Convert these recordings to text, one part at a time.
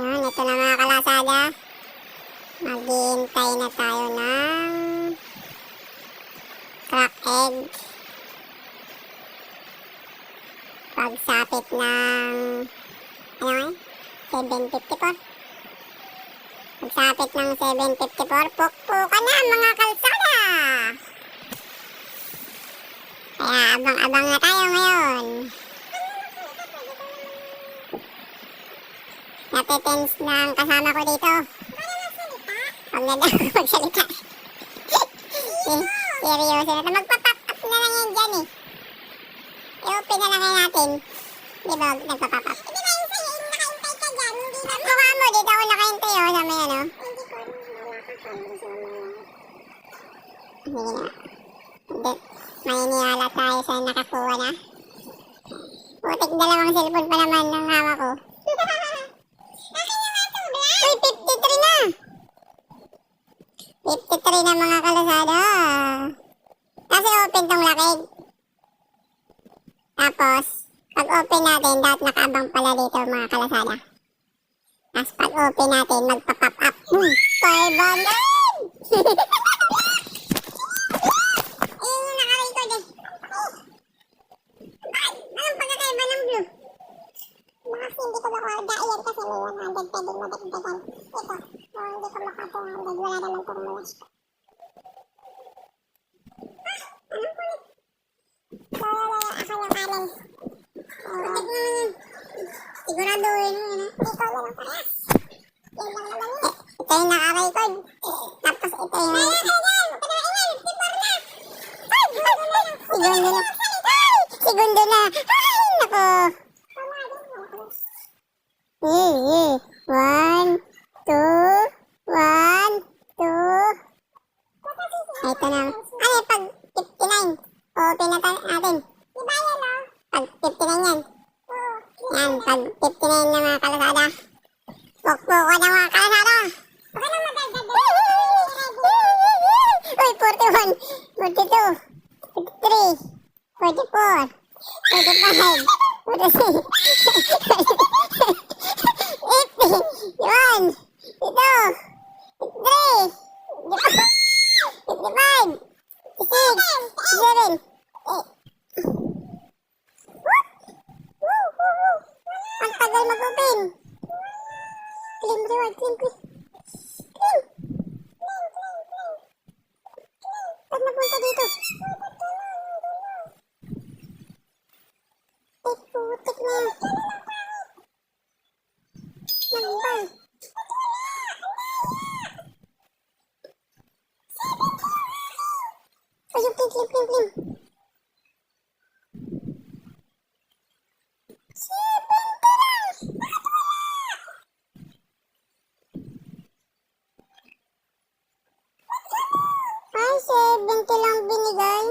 Ayan, ito na mga kalasada. Maghihintay na tayo ng crack egg. Pagsapit ng ano eh? 754. Pagsapit ng 754, pukpuka na mga kalsada! Kaya abang-abang na tayo ngayon. Natetense na ang kasama ko dito. Huwag na daw magsalita. Seryoso na. Magpa-pop up na lang yan dyan eh. I-open na lang natin. Di ba? Nagpa-pop up. Hindi na yung sa'yo. Nakaintay ka dyan. Hindi na. Mukha mo. Dito ako nakaintay oh. Sa may ano. Hindi ko. Sige na. Hindi. May niyala tayo sa nakakuha na. Putik dalawang cellphone pa naman ng hawak ko. Uy, 53 na! 53 na mga kalasada. Kasi open tong lakig. Tapos, pag open natin, dapat nakaabang pala dito mga kalasada. Tapos pag open natin, magpa-pop up. Hmm, 500! Ayun yung naka-record eh. Kasi hindi ko makuha yan kasi may 100 pwedeng madagdagan. Ito, oh, hindi ko makuha 200. Wala naman formula. Ah, anong kulit? Wala, wala, ako yung kanin. Oh, Butik naman yun. Siguraduhin mo yun. ha? Ikaw lang ang parehas. Yan lang naman yun. Ito yung naka-record. Tapos ito yung... Kaya ka yan! Huwag ka na ingay! Tipor na! Ay! Segundo na! Ay! Segundo na! Ay! Naku! Yeah, yeah. One, two, one, two. Ito na. Ano yung pag 59? Open na natin. Diba yan, no? Oh? Pag 59 yan. Yan, pag 59 na mga kalasada. Pokpo ka na mga kalasada. Baka na magdagdag. Uy, 41, 42, 43, 44, 45, 46, 50, 51, 56, 57, ang tagal mag-open. Claim reward. Claim. Ba't napunta dito? Eh, putik na yan. Nambal. Ayun, claim, claim, claim, claim. Ay, 70 lang binigay.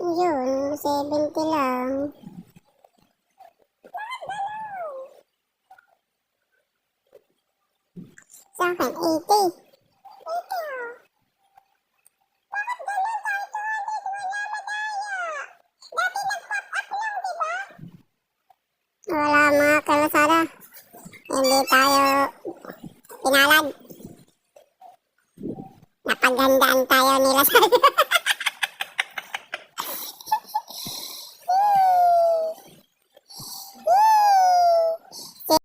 Yun, 70 lang. Sa akin, 80. Wala mga kalasada. Hindi tayo pinalad. Napaghandaan tayo nila sa...